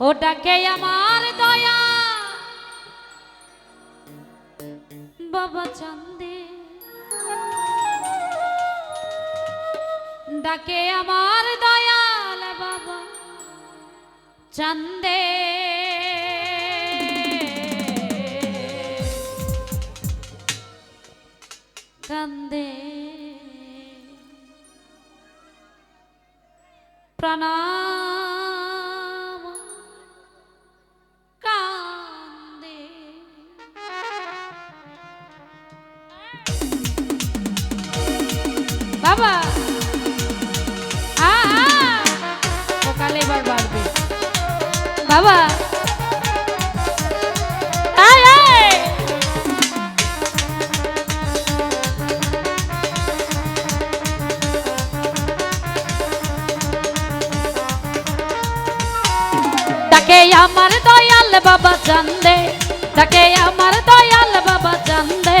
ওটাকে আমার দয়া। বাবা চান্দে। ডাকে আমার দয়াল বাবা চান্দে। কান্দে। প্রণাম বাবা। সকালে এবার বাড়বে। বাবা। তাকে আমার দয়াল বাবা চান্দে তাকে আমার দয়াল বাবা চান্দে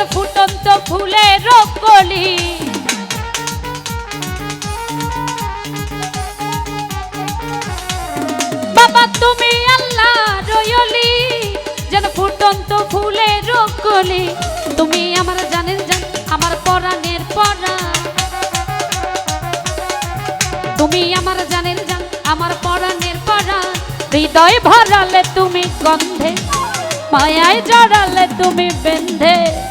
যার ফুটন্ত ফুলের কলি বাবা তুমি আল্লাহ রয়লি, যেন ফুটন্ত ফুলের কলি তুমি আমার জানের জান, আমার পরাণের পরা। তুমি আমার জানের জান, আমার পরাণের পরা। হৃদয় ভরালে তুমি গন্ধে, মায়ায় জড়ালে তুমি বেন্ধে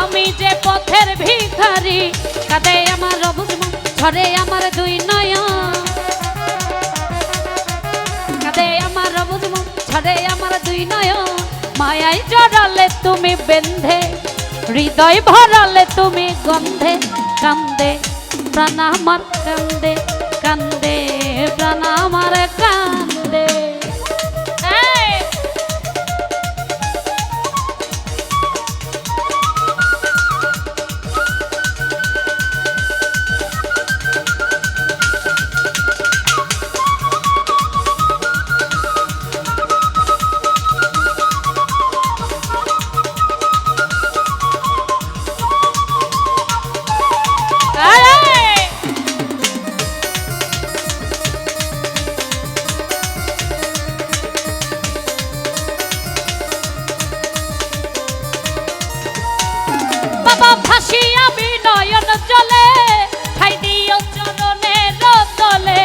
আমি যে পথের ভিখারি, কাঁদে আমার অবুজমন ঝরে আমার দুই নয়ন। কাঁদে আমার অবুজমন ঝরে আমার দুই নয়ন। মায়ায় জড়ালে তুমি বেন্ধে হৃদয় ভরালে তুমি গন্ধে, কান্দে, প্রাণ আমার কান্দে কান্দে, প্রাণ আমার কান্দে। বাবা ভাসি আমি নয়ন চলে খাই দিও চরণের তলে।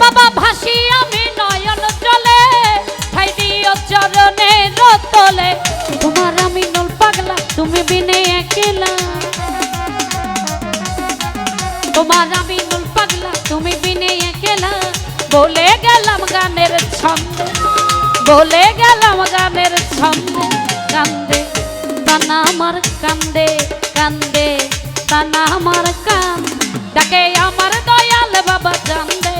বাবা ভাসি আমি নয়ন চলে খাই দিও চরণের তলে। তোমার আমি নল পাগলা, তুমি বিনে একলা। তোমার আমি নুল পাগলা, তুমি বিনে একলা। বলে গেলাম গানের ছন্দে। বলে গেলাম গানের ছন্দে, কান্দে। তানা আমার কান্দে কান্দে। তানা আমার কান। ডাকে আমার দয়াল বাবা চান্দে।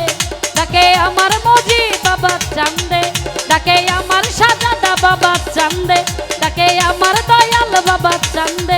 ডাকে আমার মজি বাবা চান্দে। ডাকে আমার সাজাদা বাবা চান্দে। ডাকে আমার দয়াল বাবা চান্দে।